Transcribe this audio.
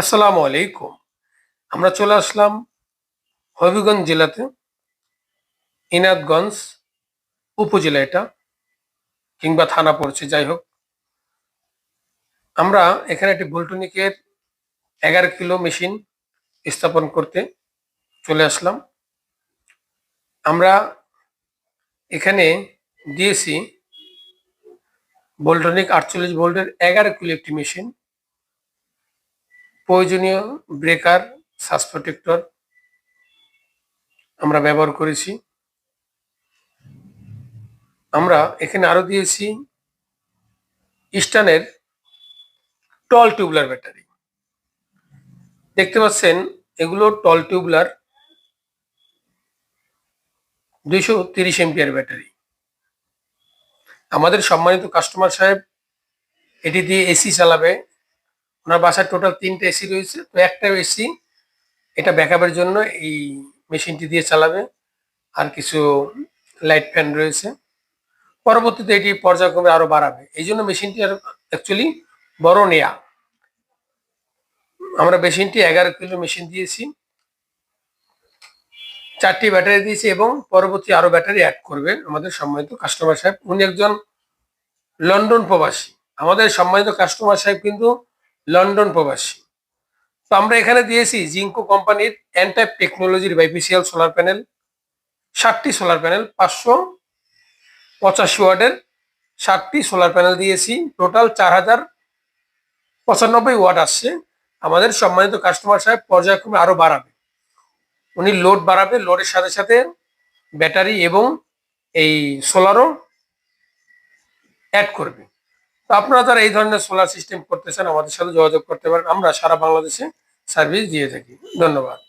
আসসালামু আলাইকুম। আমরা চলে আসলাম হবিগঞ্জ জেলাতে ইনাদগঞ্জ উপজেলা এটা, কিংবা থানা পড়ছে, যাই হোক। আমরা এখানে একটি ভোল্টনিকের এগারো কিলো মেশিন স্থাপন করতে চলে আসলাম। আমরা এখানে দিয়েছি ভোল্টনিক আটচল্লিশ ভোল্টের এগারো কিলো একটি মেশিন। প্রয়োজনীয় ব্রেকার, সাস প্রোটেক্টর আমরা ব্যবহার করেছি। আমরা এখানে আরও দিয়েছি ইস্টানের টল টিউবলার ব্যাটারি। দেখতে পাচ্ছেন, এগুলো টল টিউবলার দুইশো তিরিশ এমপিয়ার ব্যাটারি। আমাদের সম্মানিত কাস্টমার সাহেব, এটি দিয়ে এসি চালাবে। ওনার বাসায় টোটাল তিনটে এসি রয়েছে। তো একটা এসি এটা ব্যাকআপের জন্য এই মেশিনটি দিয়ে চালাবে। আর কিছু লাইট ফ্যান রয়েছে। পরবর্তীতে এটি পর্যায়ক্রমে আরও বাড়াবে। এই জন্য মেশিনটি আর অ্যাকচুয়ালি বড় নেয়া। আমরা মেশিনটি এগারো কিলো মেশিন দিয়েছি। চারটি ব্যাটারি দিয়েছি এবং পরবর্তী আরও ব্যাটারি অ্যাড করবে আমাদের সম্মানিত কাস্টমার সাহেব। উনি একজন লন্ডন প্রবাসী। আমাদের সম্মানিত কাস্টমার সাহেব কিন্তু লন্ডন প্রবাসী। তো আমরা এখানে দিয়েছি জিঙ্কো কোম্পানির অ্যান্টাইপ টেকনোলজির বাইপিসিএল সোলার প্যানেল ষাটটি সোলার প্যানেল, পাঁচশো পঁচাশি ওয়ার্ডের ষাটটি সোলার প্যানেল দিয়েছি। টোটাল চার হাজার পঁচানব্বই ওয়াট আসছে। আমাদের সম্মানিত কাস্টমার সাহেব পর্যায়ক্রমে আরও বাড়াবে। উনি লোড বাড়াবে, লোডের সাথে সাথে ব্যাটারি এবং এই সোলারও অ্যাড করবে। তো আপনারা যারা এই ধরনের সোলার সিস্টেম করতে চান আমাদের সাথে যোগাযোগ করতে পারেন। আমরা সারা বাংলাদেশে সার্ভিস দিয়ে থাকি। ধন্যবাদ।